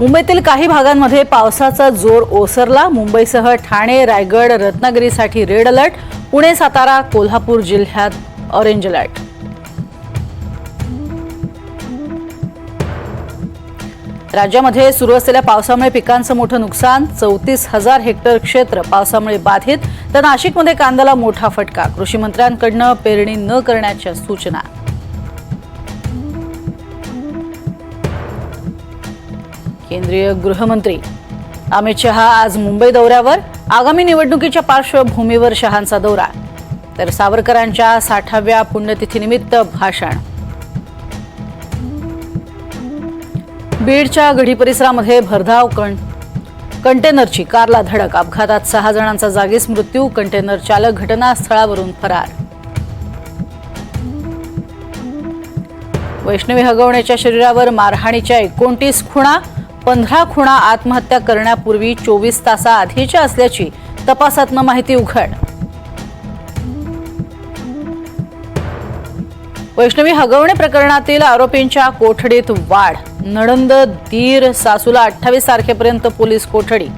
मुंबईतील काही भागांमध्ये पावसाचा जोर ओसरला. मुंबईसह ठाणे रायगड रत्नागिरीसाठी रेड अलर्ट पुणे सातारा कोल्हापूर जिल्ह्यात ऑरेंज अलर्ट राज्यामध्ये सुरू असलेल्या पावसामुळे पिकांचं मोठं नुकसान. चौतीस हजार हेक्टर क्षेत्र पावसामुळे बाधित. तर नाशिकमध्ये कांद्याला मोठा फटका. कृषी मंत्र्यांकडनं पेरणी न करण्याच्या सूचना. केंद्रीय गृहमंत्री. अमित शहा आज मुंबई दौऱ्यावर आगामी निवडणुकीच्या पार्श्वभूमीवर शहांचा दौरा. तर सावरकरांच्या साठाव्या पुण्यतिथीनिमित्त भाषण. बीडच्या गढी परिसरामध्ये भरधाव कण कंटेनरची कारला धडक. अपघातात सहा जणांचा जागीच मृत्यू कंटेनर चालक घटनास्थळावरून फरार. वैष्णवी हगवण्याच्या शरीरावर मारहाणीच्या एकोणतीस खुणा पंधरा खुणा आत्महत्या करण्यापूर्वी चोवीस तासाआधीच्या असल्याची तपासातनं माहिती उघड. वैष्णवी हगवणे प्रकरणातील आरोपींच्या कोठडीत वाढ. नणंद दीर सासूला अठ्ठावीस तारखेपर्यंत पोलीस कोठडी.